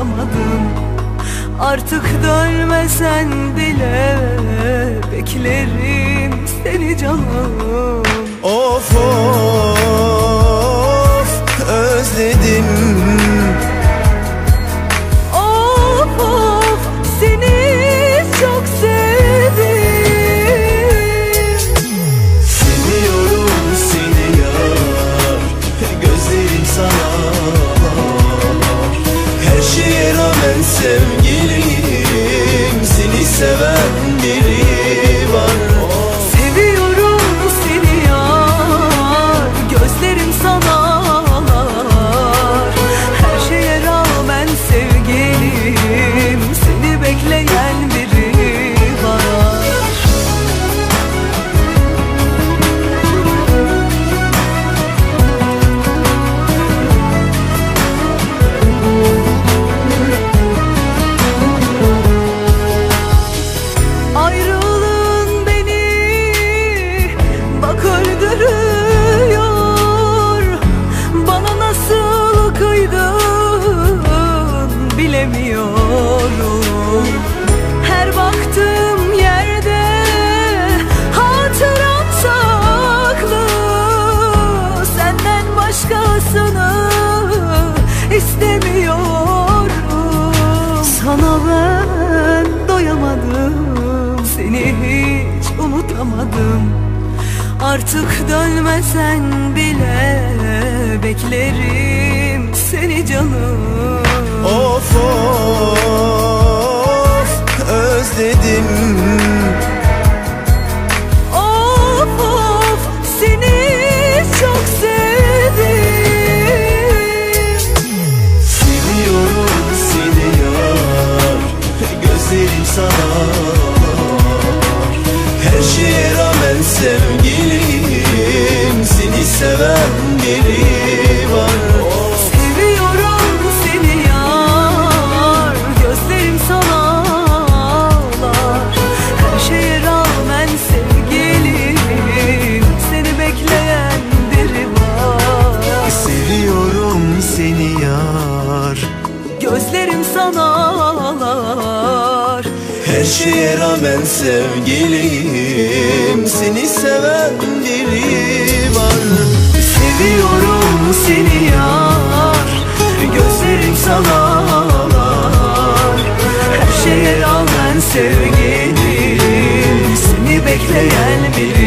yaşamadım Artık dönmesen bile Beklerim seni canım. Of of özledim. Rağmen bilemiyorum Her baktığım yerde hatıram saklı. Senden başkasını istemiyorum. Sana ben doyamadım Seni hiç unutamadım. Artık dönmesen bile Beklerim seni canım Of of özledim. Of of seni çok sevdim. Seviyorum seni yar Gözlerim sana. Her şeye rağmen sevgilim. Seni seven biri Gözlerim sana ağlar Her şeye rağmen sevgilim Seni seven biri var. Seviyorum seni yar Gözlerim sana ağlar. Her şeye rağmen sevgilim Seni bekleyen bir